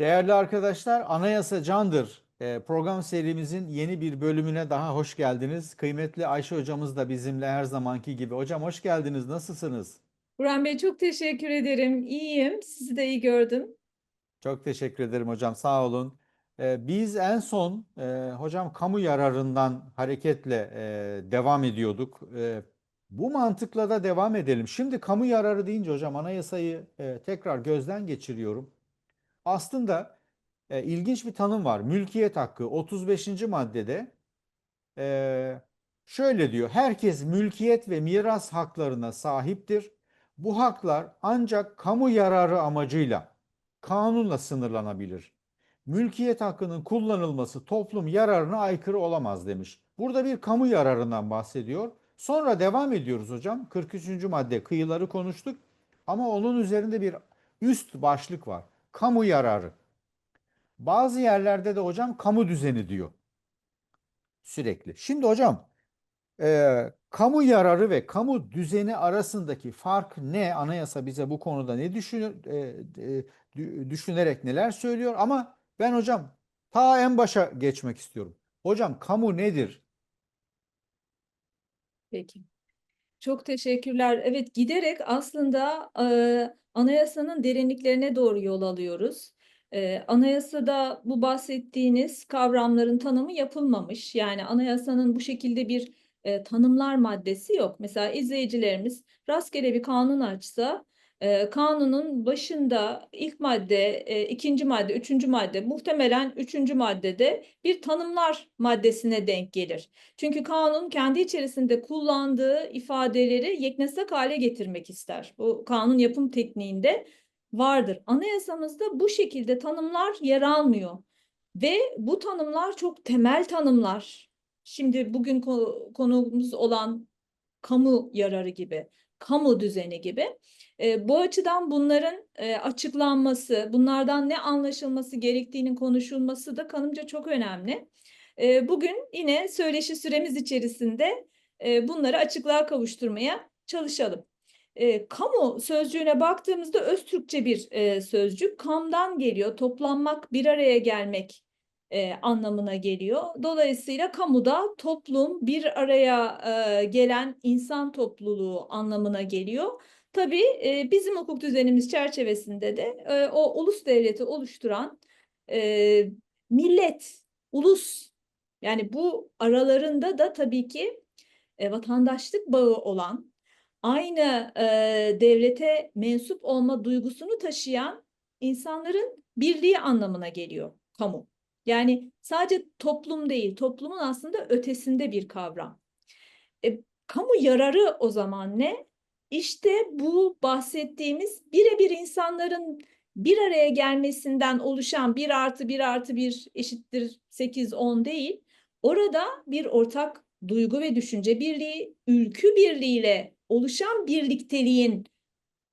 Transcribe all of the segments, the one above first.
Değerli arkadaşlar, Anayasa Candır e, program serimizin yeni bir bölümüne daha hoş geldiniz. Kıymetli Ayşe hocamız da bizimle her zamanki gibi. Hocam hoş geldiniz. Nasılsınız? Burhan Bey çok teşekkür ederim. İyiyim. Sizi de iyi gördüm. Çok teşekkür ederim hocam. Sağ olun. E, biz en son e, hocam kamu yararından hareketle devam ediyorduk. Bu mantıkla da devam edelim. Şimdi kamu yararı deyince hocam anayasayı tekrar gözden geçiriyorum. Aslında e, ilginç bir tanım var. Mülkiyet hakkı 35. maddede e, şöyle diyor. Herkes mülkiyet ve miras haklarına sahiptir. Bu haklar ancak kamu yararı amacıyla kanunla sınırlanabilir. Mülkiyet hakkının kullanılması toplum yararına aykırı olamaz demiş. Burada bir kamu yararından bahsediyor. Sonra devam ediyoruz hocam. 43. madde kıyıları konuştuk. Ama onun üzerinde bir üst başlık var. Kamu yararı. Bazı yerlerde de hocam kamu düzeni diyor. Sürekli. Şimdi hocam e, kamu yararı ve kamu düzeni arasındaki fark ne? Anayasa bize bu konuda ne düşünür, e, e, dü- düşünerek neler söylüyor? Ama ben hocam ta en başa geçmek istiyorum. Hocam kamu nedir? Peki. Çok teşekkürler. Evet, giderek aslında e, anayasanın derinliklerine doğru yol alıyoruz. E, anayasada bu bahsettiğiniz kavramların tanımı yapılmamış. Yani anayasanın bu şekilde bir e, tanımlar maddesi yok. Mesela izleyicilerimiz rastgele bir kanun açsa, e, kanunun başında ilk madde, e, ikinci madde, üçüncü madde, muhtemelen üçüncü maddede bir tanımlar maddesine denk gelir. Çünkü kanun kendi içerisinde kullandığı ifadeleri yeknesak hale getirmek ister. Bu kanun yapım tekniğinde vardır. Anayasamızda bu şekilde tanımlar yer almıyor. Ve bu tanımlar çok temel tanımlar. Şimdi bugün ko- konumuz olan kamu yararı gibi, kamu düzeni gibi. E, bu açıdan bunların e, açıklanması, bunlardan ne anlaşılması gerektiğinin konuşulması da kanımca çok önemli. E, bugün yine söyleşi süremiz içerisinde e, bunları açıklığa kavuşturmaya çalışalım. E, kamu sözcüğüne baktığımızda öz Türkçe bir e, sözcük. Kamdan geliyor, toplanmak, bir araya gelmek e, anlamına geliyor. Dolayısıyla kamuda toplum, bir araya e, gelen insan topluluğu anlamına geliyor. Tabii e, bizim hukuk düzenimiz çerçevesinde de e, o ulus devleti oluşturan e, millet, ulus yani bu aralarında da tabii ki e, vatandaşlık bağı olan, aynı e, devlete mensup olma duygusunu taşıyan insanların birliği anlamına geliyor kamu. Yani sadece toplum değil, toplumun aslında ötesinde bir kavram. E, kamu yararı o zaman ne? İşte bu bahsettiğimiz birebir insanların bir araya gelmesinden oluşan 1 artı 1 artı 1 eşittir 8, 10 değil. Orada bir ortak duygu ve düşünce birliği, ülkü birliğiyle oluşan birlikteliğin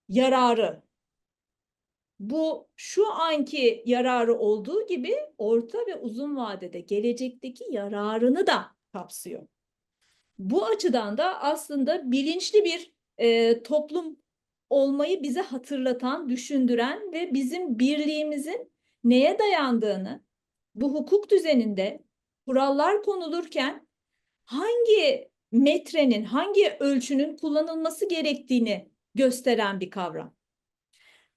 yararı. Bu şu anki yararı olduğu gibi orta ve uzun vadede gelecekteki yararını da kapsıyor. Bu açıdan da aslında bilinçli bir e, toplum olmayı bize hatırlatan, düşündüren ve bizim birliğimizin neye dayandığını, bu hukuk düzeninde kurallar konulurken hangi metrenin, hangi ölçünün kullanılması gerektiğini gösteren bir kavram.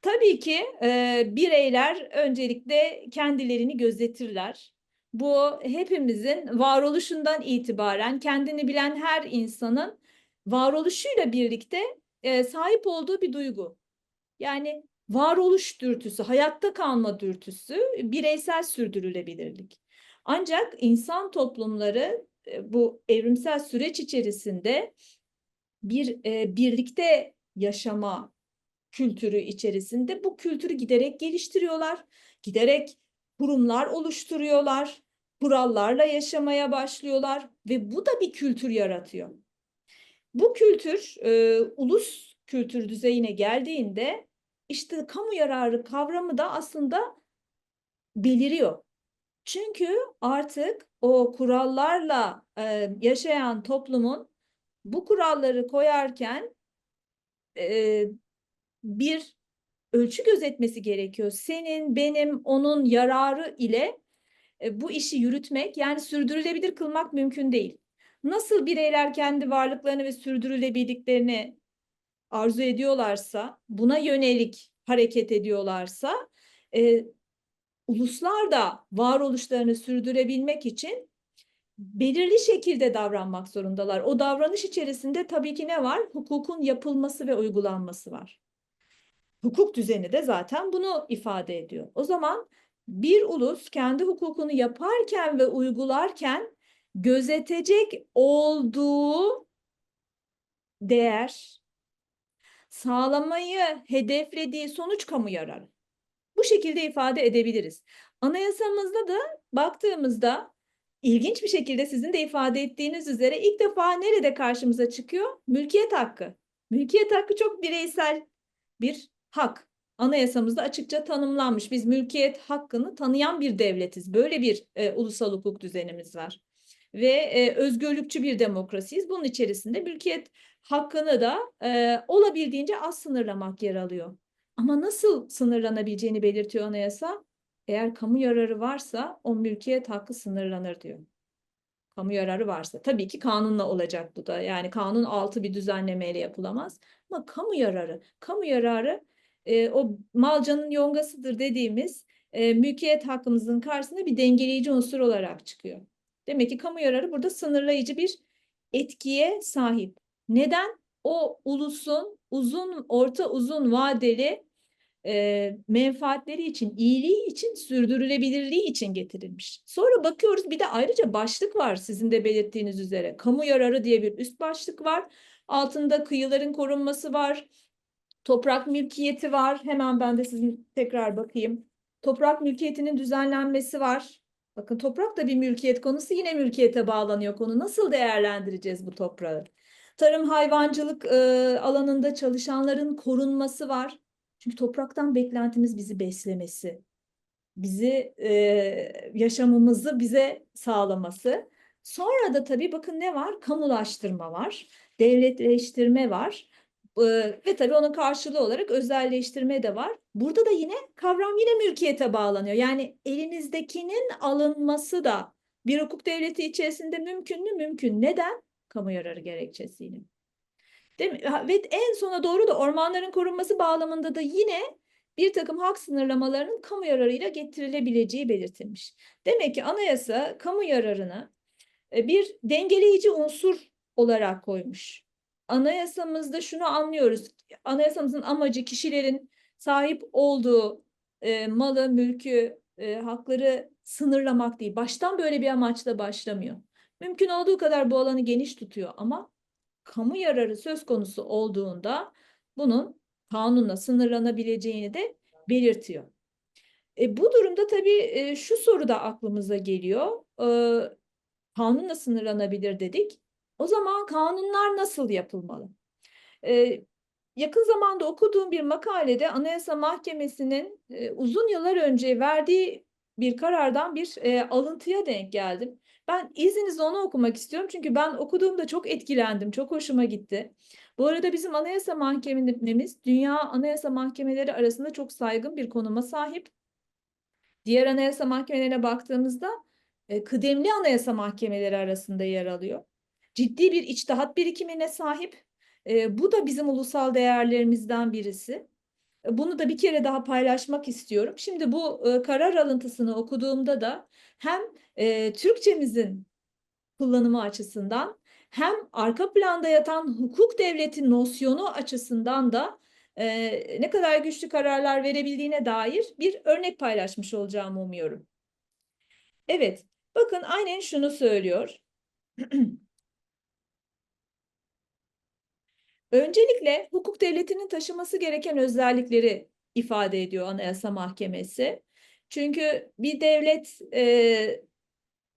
Tabii ki e, bireyler öncelikle kendilerini gözetirler. Bu hepimizin varoluşundan itibaren kendini bilen her insanın varoluşuyla birlikte e, sahip olduğu bir duygu. Yani varoluş dürtüsü, hayatta kalma dürtüsü, bireysel sürdürülebilirlik. Ancak insan toplumları bu evrimsel süreç içerisinde bir e, birlikte yaşama kültürü içerisinde bu kültürü giderek geliştiriyorlar. Giderek kurumlar oluşturuyorlar. Kurallarla yaşamaya başlıyorlar ve bu da bir kültür yaratıyor. Bu kültür e, ulus kültür düzeyine geldiğinde işte kamu yararı kavramı da aslında beliriyor. Çünkü artık o kurallarla e, yaşayan toplumun bu kuralları koyarken e, bir ölçü gözetmesi gerekiyor. Senin, benim, onun yararı ile e, bu işi yürütmek yani sürdürülebilir kılmak mümkün değil. Nasıl bireyler kendi varlıklarını ve sürdürülebilirliklerini arzu ediyorlarsa, buna yönelik hareket ediyorlarsa, e, uluslar da varoluşlarını sürdürebilmek için belirli şekilde davranmak zorundalar. O davranış içerisinde tabii ki ne var? Hukukun yapılması ve uygulanması var. Hukuk düzeni de zaten bunu ifade ediyor. O zaman bir ulus kendi hukukunu yaparken ve uygularken gözetecek olduğu değer, sağlamayı hedeflediği sonuç kamu yararı. Bu şekilde ifade edebiliriz. Anayasamızda da baktığımızda ilginç bir şekilde sizin de ifade ettiğiniz üzere ilk defa nerede karşımıza çıkıyor? Mülkiyet hakkı. Mülkiyet hakkı çok bireysel bir hak. Anayasamızda açıkça tanımlanmış. Biz mülkiyet hakkını tanıyan bir devletiz. Böyle bir e, ulusal hukuk düzenimiz var. Ve e, özgürlükçü bir demokrasiyiz. Bunun içerisinde mülkiyet hakkını da e, olabildiğince az sınırlamak yer alıyor. Ama nasıl sınırlanabileceğini belirtiyor anayasa. Eğer kamu yararı varsa o mülkiyet hakkı sınırlanır diyor. Kamu yararı varsa. Tabii ki kanunla olacak bu da. Yani kanun altı bir düzenlemeyle yapılamaz. Ama kamu yararı. Kamu yararı e, o malcanın yongasıdır dediğimiz e, mülkiyet hakkımızın karşısında bir dengeleyici unsur olarak çıkıyor. Demek ki kamu yararı burada sınırlayıcı bir etkiye sahip. Neden? O ulusun uzun, orta uzun vadeli e, menfaatleri için, iyiliği için, sürdürülebilirliği için getirilmiş. Sonra bakıyoruz bir de ayrıca başlık var sizin de belirttiğiniz üzere. Kamu yararı diye bir üst başlık var. Altında kıyıların korunması var. Toprak mülkiyeti var. Hemen ben de sizin tekrar bakayım. Toprak mülkiyetinin düzenlenmesi var. Bakın toprak da bir mülkiyet konusu. Yine mülkiyete bağlanıyor konu. Nasıl değerlendireceğiz bu toprağı? Tarım hayvancılık e, alanında çalışanların korunması var. Çünkü topraktan beklentimiz bizi beslemesi, bizi e, yaşamımızı bize sağlaması. Sonra da tabii bakın ne var? Kamulaştırma var, devletleştirme var ve tabii onun karşılığı olarak özelleştirme de var. Burada da yine kavram yine mülkiyete bağlanıyor. Yani elinizdekinin alınması da bir hukuk devleti içerisinde mümkün mü? Mümkün. Neden? Kamu yararı gerekçesiyle. Değil mi? Ve en sona doğru da ormanların korunması bağlamında da yine bir takım hak sınırlamalarının kamu yararıyla getirilebileceği belirtilmiş. Demek ki anayasa kamu yararını e, bir dengeleyici unsur olarak koymuş. Anayasamızda şunu anlıyoruz. Anayasamızın amacı kişilerin sahip olduğu e, malı, mülkü, e, hakları sınırlamak değil. Baştan böyle bir amaçla başlamıyor. Mümkün olduğu kadar bu alanı geniş tutuyor ama kamu yararı söz konusu olduğunda bunun kanunla sınırlanabileceğini de belirtiyor. E, bu durumda tabii e, şu soru da aklımıza geliyor. E, kanunla sınırlanabilir dedik. O zaman kanunlar nasıl yapılmalı? E, yakın zamanda okuduğum bir makalede Anayasa Mahkemesi'nin e, uzun yıllar önce verdiği bir karardan bir e, alıntıya denk geldim. Ben izninizle onu okumak istiyorum çünkü ben okuduğumda çok etkilendim, çok hoşuma gitti. Bu arada bizim Anayasa Mahkememiz Dünya Anayasa Mahkemeleri arasında çok saygın bir konuma sahip. Diğer anayasa mahkemelerine baktığımızda e, kıdemli anayasa mahkemeleri arasında yer alıyor. Ciddi bir içtihat birikimine sahip. E, bu da bizim ulusal değerlerimizden birisi. E, Bunu da bir kere daha paylaşmak istiyorum. Şimdi bu e, karar alıntısını okuduğumda da hem e, Türkçemizin kullanımı açısından hem arka planda yatan hukuk devleti nosyonu açısından da e, ne kadar güçlü kararlar verebildiğine dair bir örnek paylaşmış olacağımı umuyorum. Evet, bakın aynen şunu söylüyor. Öncelikle hukuk devletinin taşıması gereken özellikleri ifade ediyor Anayasa Mahkemesi. Çünkü bir devlet e,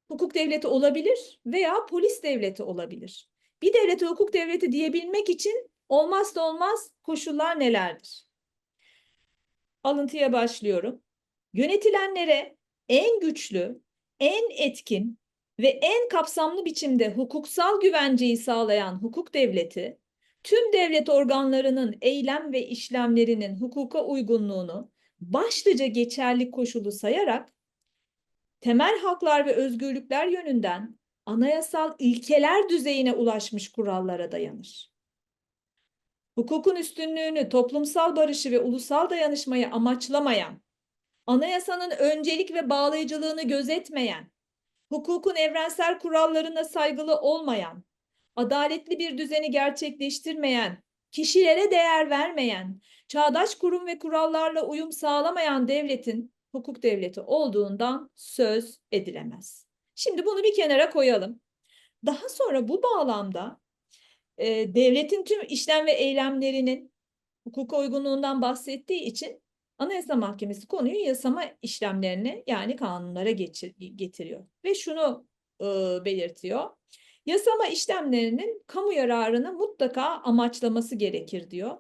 hukuk devleti olabilir veya polis devleti olabilir. Bir devlete hukuk devleti diyebilmek için olmazsa olmaz koşullar nelerdir? Alıntıya başlıyorum. Yönetilenlere en güçlü, en etkin ve en kapsamlı biçimde hukuksal güvenceyi sağlayan hukuk devleti, tüm devlet organlarının eylem ve işlemlerinin hukuka uygunluğunu başlıca geçerli koşulu sayarak temel haklar ve özgürlükler yönünden anayasal ilkeler düzeyine ulaşmış kurallara dayanır. Hukukun üstünlüğünü, toplumsal barışı ve ulusal dayanışmayı amaçlamayan, anayasanın öncelik ve bağlayıcılığını gözetmeyen, hukukun evrensel kurallarına saygılı olmayan, adaletli bir düzeni gerçekleştirmeyen, kişilere değer vermeyen, çağdaş kurum ve kurallarla uyum sağlamayan devletin hukuk devleti olduğundan söz edilemez. Şimdi bunu bir kenara koyalım. Daha sonra bu bağlamda e, devletin tüm işlem ve eylemlerinin hukuka uygunluğundan bahsettiği için Anayasa Mahkemesi konuyu yasama işlemlerine yani kanunlara geçir, getiriyor. Ve şunu e, belirtiyor. Yasama işlemlerinin kamu yararını mutlaka amaçlaması gerekir diyor.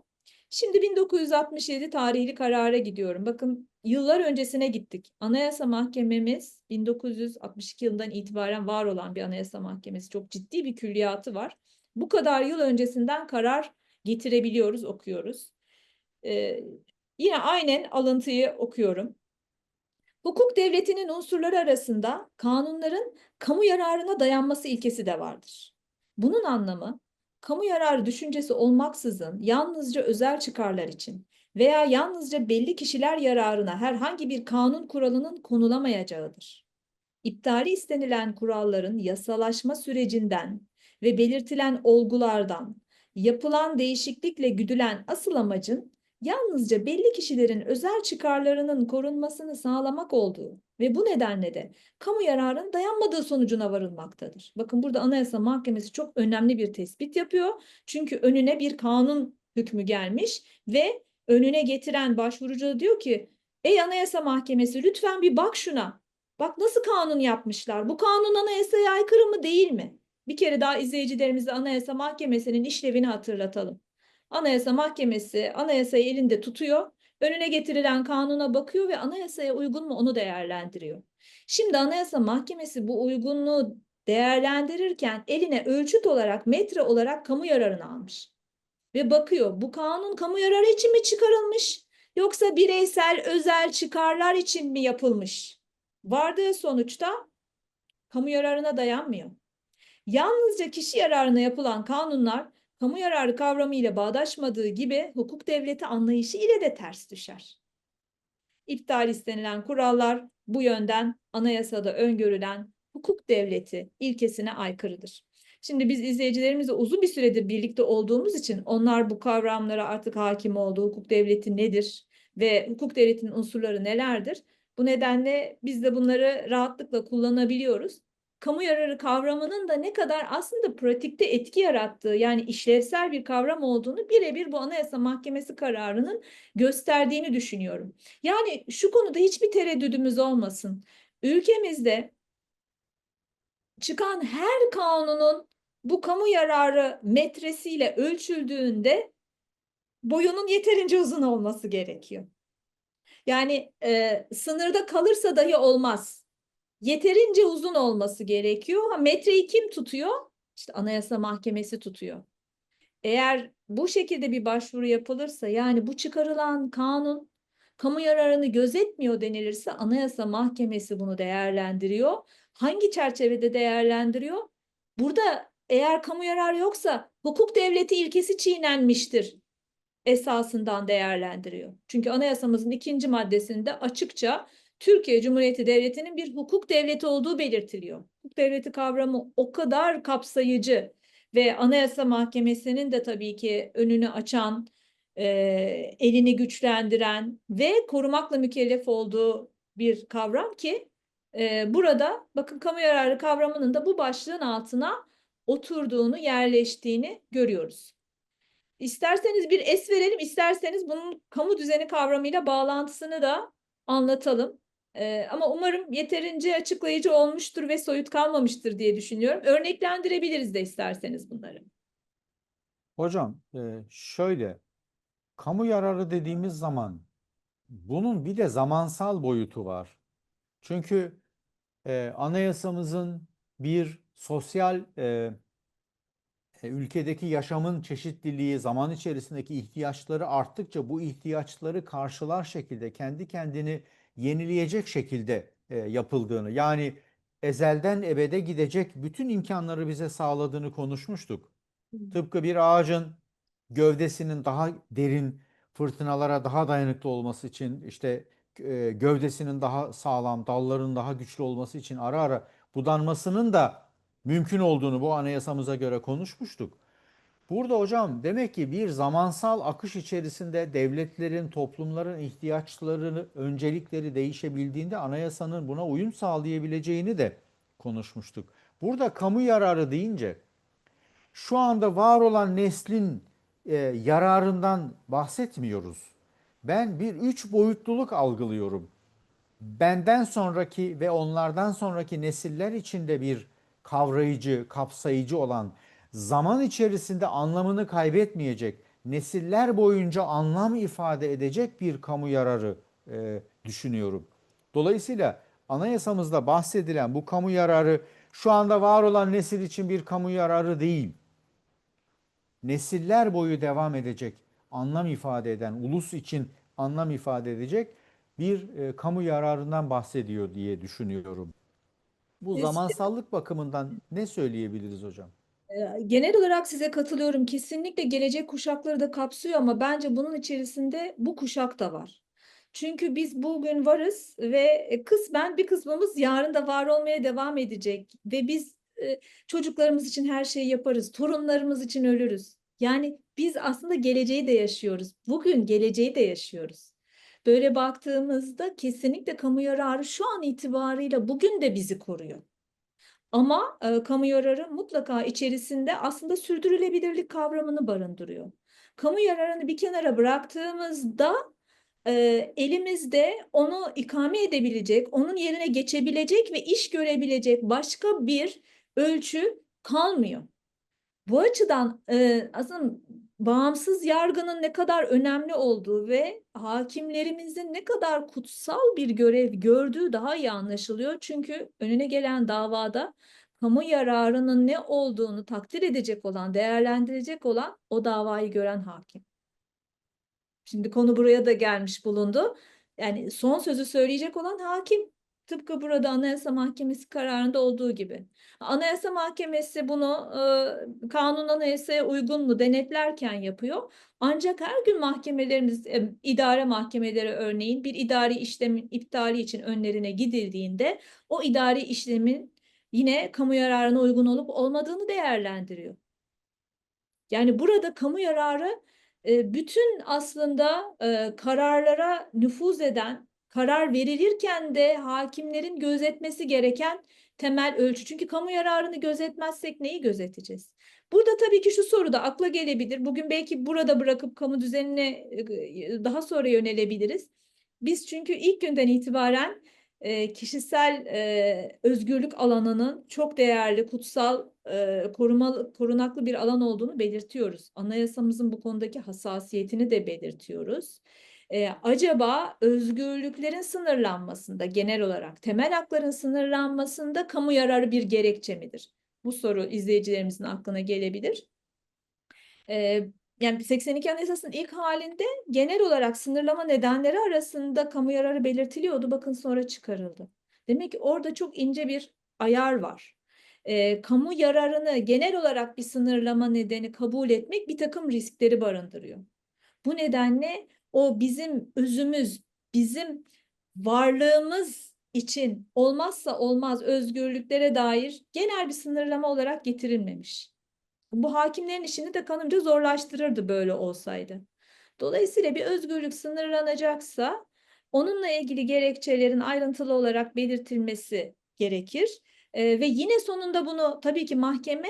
Şimdi 1967 tarihli karara gidiyorum. Bakın yıllar öncesine gittik. Anayasa Mahkememiz 1962 yılından itibaren var olan bir Anayasa Mahkemesi. Çok ciddi bir külliyatı var. Bu kadar yıl öncesinden karar getirebiliyoruz, okuyoruz. Ee, yine aynen alıntıyı okuyorum. Hukuk devletinin unsurları arasında kanunların kamu yararına dayanması ilkesi de vardır. Bunun anlamı kamu yararı düşüncesi olmaksızın yalnızca özel çıkarlar için veya yalnızca belli kişiler yararına herhangi bir kanun kuralının konulamayacağıdır. İptali istenilen kuralların yasalaşma sürecinden ve belirtilen olgulardan yapılan değişiklikle güdülen asıl amacın yalnızca belli kişilerin özel çıkarlarının korunmasını sağlamak olduğu ve bu nedenle de kamu yararının dayanmadığı sonucuna varılmaktadır. Bakın burada Anayasa Mahkemesi çok önemli bir tespit yapıyor. Çünkü önüne bir kanun hükmü gelmiş ve önüne getiren başvurucu diyor ki ey Anayasa Mahkemesi lütfen bir bak şuna. Bak nasıl kanun yapmışlar. Bu kanun anayasaya aykırı mı değil mi? Bir kere daha izleyicilerimize Anayasa Mahkemesi'nin işlevini hatırlatalım. Anayasa Mahkemesi anayasayı elinde tutuyor, önüne getirilen kanuna bakıyor ve anayasaya uygun mu onu değerlendiriyor. Şimdi Anayasa Mahkemesi bu uygunluğu değerlendirirken eline ölçüt olarak, metre olarak kamu yararını almış. Ve bakıyor bu kanun kamu yararı için mi çıkarılmış yoksa bireysel özel çıkarlar için mi yapılmış? Vardığı sonuçta kamu yararına dayanmıyor. Yalnızca kişi yararına yapılan kanunlar kamu yararı kavramı ile bağdaşmadığı gibi hukuk devleti anlayışı ile de ters düşer. İptal istenilen kurallar bu yönden anayasada öngörülen hukuk devleti ilkesine aykırıdır. Şimdi biz izleyicilerimizle uzun bir süredir birlikte olduğumuz için onlar bu kavramlara artık hakim oldu. Hukuk devleti nedir ve hukuk devletinin unsurları nelerdir? Bu nedenle biz de bunları rahatlıkla kullanabiliyoruz kamu yararı kavramının da ne kadar aslında pratikte etki yarattığı yani işlevsel bir kavram olduğunu birebir bu Anayasa Mahkemesi kararının gösterdiğini düşünüyorum. Yani şu konuda hiçbir tereddüdümüz olmasın. Ülkemizde çıkan her kanunun bu kamu yararı metresiyle ölçüldüğünde boyunun yeterince uzun olması gerekiyor. Yani e, sınırda kalırsa dahi olmaz yeterince uzun olması gerekiyor. Metreyi kim tutuyor? İşte Anayasa Mahkemesi tutuyor. Eğer bu şekilde bir başvuru yapılırsa yani bu çıkarılan kanun kamu yararını gözetmiyor denilirse Anayasa Mahkemesi bunu değerlendiriyor. Hangi çerçevede değerlendiriyor? Burada eğer kamu yararı yoksa hukuk devleti ilkesi çiğnenmiştir esasından değerlendiriyor. Çünkü anayasamızın ikinci maddesinde açıkça Türkiye Cumhuriyeti Devleti'nin bir hukuk devleti olduğu belirtiliyor. Hukuk devleti kavramı o kadar kapsayıcı ve Anayasa Mahkemesi'nin de tabii ki önünü açan, e, elini güçlendiren ve korumakla mükellef olduğu bir kavram ki e, burada bakın kamu yararı kavramının da bu başlığın altına oturduğunu, yerleştiğini görüyoruz. İsterseniz bir es verelim, isterseniz bunun kamu düzeni kavramıyla bağlantısını da anlatalım. Ee, ama umarım yeterince açıklayıcı olmuştur ve soyut kalmamıştır diye düşünüyorum. Örneklendirebiliriz de isterseniz bunları. Hocam e, şöyle kamu yararı dediğimiz zaman bunun bir de zamansal boyutu var. Çünkü e, anayasamızın bir sosyal e, e, ülkedeki yaşamın çeşitliliği, zaman içerisindeki ihtiyaçları arttıkça bu ihtiyaçları karşılar şekilde kendi kendini yenileyecek şekilde e, yapıldığını yani ezelden ebede gidecek bütün imkanları bize sağladığını konuşmuştuk. Tıpkı bir ağacın gövdesinin daha derin fırtınalara daha dayanıklı olması için işte e, gövdesinin daha sağlam, dalların daha güçlü olması için ara ara budanmasının da mümkün olduğunu bu anayasamıza göre konuşmuştuk. Burada hocam demek ki bir zamansal akış içerisinde devletlerin, toplumların ihtiyaçlarını, öncelikleri değişebildiğinde anayasanın buna uyum sağlayabileceğini de konuşmuştuk. Burada kamu yararı deyince şu anda var olan neslin e, yararından bahsetmiyoruz. Ben bir üç boyutluluk algılıyorum. Benden sonraki ve onlardan sonraki nesiller için de bir kavrayıcı, kapsayıcı olan, zaman içerisinde anlamını kaybetmeyecek, nesiller boyunca anlam ifade edecek bir kamu yararı e, düşünüyorum. Dolayısıyla anayasamızda bahsedilen bu kamu yararı şu anda var olan nesil için bir kamu yararı değil nesiller boyu devam edecek, anlam ifade eden, ulus için anlam ifade edecek bir e, kamu yararından bahsediyor diye düşünüyorum. Bu zamansallık bakımından ne söyleyebiliriz hocam? Genel olarak size katılıyorum. Kesinlikle gelecek kuşakları da kapsıyor ama bence bunun içerisinde bu kuşak da var. Çünkü biz bugün varız ve e, kısmen bir kısmımız yarın da var olmaya devam edecek ve biz e, çocuklarımız için her şeyi yaparız, torunlarımız için ölürüz. Yani biz aslında geleceği de yaşıyoruz. Bugün geleceği de yaşıyoruz. Böyle baktığımızda kesinlikle kamu yararı şu an itibarıyla bugün de bizi koruyor. Ama e, kamu yararı mutlaka içerisinde aslında sürdürülebilirlik kavramını barındırıyor. Kamu yararını bir kenara bıraktığımızda e, elimizde onu ikame edebilecek, onun yerine geçebilecek ve iş görebilecek başka bir ölçü kalmıyor. Bu açıdan e, aslında bağımsız yargının ne kadar önemli olduğu ve hakimlerimizin ne kadar kutsal bir görev gördüğü daha iyi anlaşılıyor. Çünkü önüne gelen davada kamu yararının ne olduğunu takdir edecek olan, değerlendirecek olan o davayı gören hakim. Şimdi konu buraya da gelmiş bulundu. Yani son sözü söyleyecek olan hakim. Tıpkı burada Anayasa Mahkemesi kararında olduğu gibi. Anayasa Mahkemesi bunu e, kanun anayasaya uygun mu denetlerken yapıyor. Ancak her gün mahkemelerimiz, e, idare mahkemeleri örneğin bir idari işlemin iptali için önlerine gidildiğinde o idari işlemin yine kamu yararına uygun olup olmadığını değerlendiriyor. Yani burada kamu yararı e, bütün aslında kararlara nüfuz eden, karar verilirken de hakimlerin gözetmesi gereken temel ölçü. Çünkü kamu yararını gözetmezsek neyi gözeteceğiz? Burada tabii ki şu soru da akla gelebilir. Bugün belki burada bırakıp kamu düzenine e, daha sonra yönelebiliriz. Biz çünkü ilk günden itibaren e, kişisel e, özgürlük alanının çok değerli, kutsal, e, korumalı, korunaklı bir alan olduğunu belirtiyoruz. Anayasamızın bu konudaki hassasiyetini de belirtiyoruz. E, acaba özgürlüklerin sınırlanmasında genel olarak temel hakların sınırlanmasında kamu yararı bir gerekçe midir? Bu soru izleyicilerimizin aklına gelebilir. E, yani 82 Anayasası'nın ilk halinde genel olarak sınırlama nedenleri arasında kamu yararı belirtiliyordu. Bakın sonra çıkarıldı. Demek ki orada çok ince bir ayar var. E, kamu yararını genel olarak bir sınırlama nedeni kabul etmek bir takım riskleri barındırıyor. Bu nedenle o bizim özümüz, bizim varlığımız için olmazsa olmaz özgürlüklere dair genel bir sınırlama olarak getirilmemiş. Bu hakimlerin işini de kanımca zorlaştırırdı böyle olsaydı. Dolayısıyla bir özgürlük sınırlanacaksa onunla ilgili gerekçelerin ayrıntılı olarak belirtilmesi gerekir. Ee, ve yine sonunda bunu tabii ki mahkeme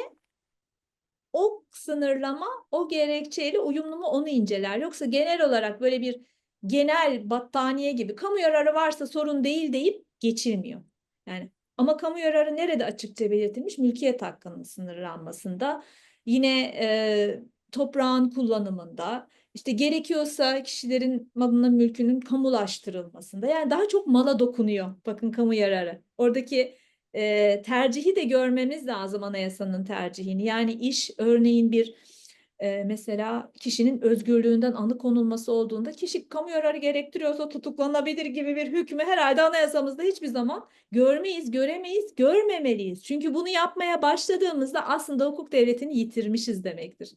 o sınırlama o gerekçeyle uyumlu mu onu inceler. Yoksa genel olarak böyle bir genel battaniye gibi kamu yararı varsa sorun değil deyip geçilmiyor. Yani ama kamu yararı nerede açıkça belirtilmiş? Mülkiyet hakkının sınırlanmasında, yine e, toprağın kullanımında, işte gerekiyorsa kişilerin malının mülkünün kamulaştırılmasında. Yani daha çok mala dokunuyor. Bakın kamu yararı. Oradaki e, tercihi de görmemiz lazım anayasanın tercihini. Yani iş örneğin bir e, mesela kişinin özgürlüğünden alıkonulması olduğunda kişi kamu yararı gerektiriyorsa tutuklanabilir gibi bir hükmü herhalde anayasamızda hiçbir zaman görmeyiz, göremeyiz, görmemeliyiz. Çünkü bunu yapmaya başladığımızda aslında hukuk devletini yitirmişiz demektir.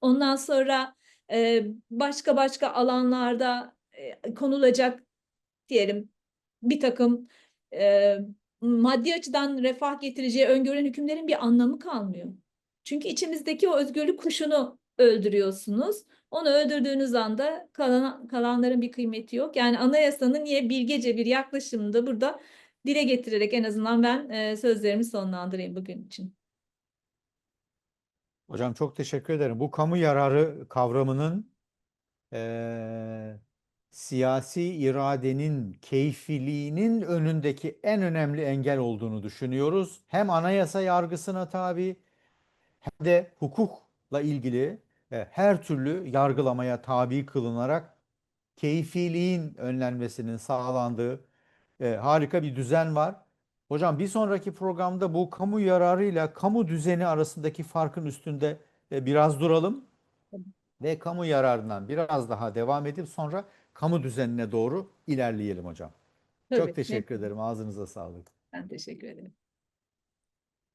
Ondan sonra e, başka başka alanlarda e, konulacak diyelim bir takım e, maddi açıdan refah getireceği öngörülen hükümlerin bir anlamı kalmıyor. Çünkü içimizdeki o özgürlük kuşunu öldürüyorsunuz. Onu öldürdüğünüz anda kalan, kalanların bir kıymeti yok. Yani anayasanın niye bilgece bir yaklaşımını da burada dile getirerek en azından ben e, sözlerimi sonlandırayım bugün için. Hocam çok teşekkür ederim. Bu kamu yararı kavramının eee, siyasi iradenin keyfiliğinin önündeki en önemli engel olduğunu düşünüyoruz. Hem anayasa yargısına tabi hem de hukukla ilgili her türlü yargılamaya tabi kılınarak keyfiliğin önlenmesinin sağlandığı e, harika bir düzen var. Hocam bir sonraki programda bu kamu yararıyla kamu düzeni arasındaki farkın üstünde e, biraz duralım ve kamu yararından biraz daha devam edip sonra kamu düzenine doğru ilerleyelim hocam. Tabii, Çok teşekkür ederim. Ağzınıza sağlık. Ben teşekkür ederim.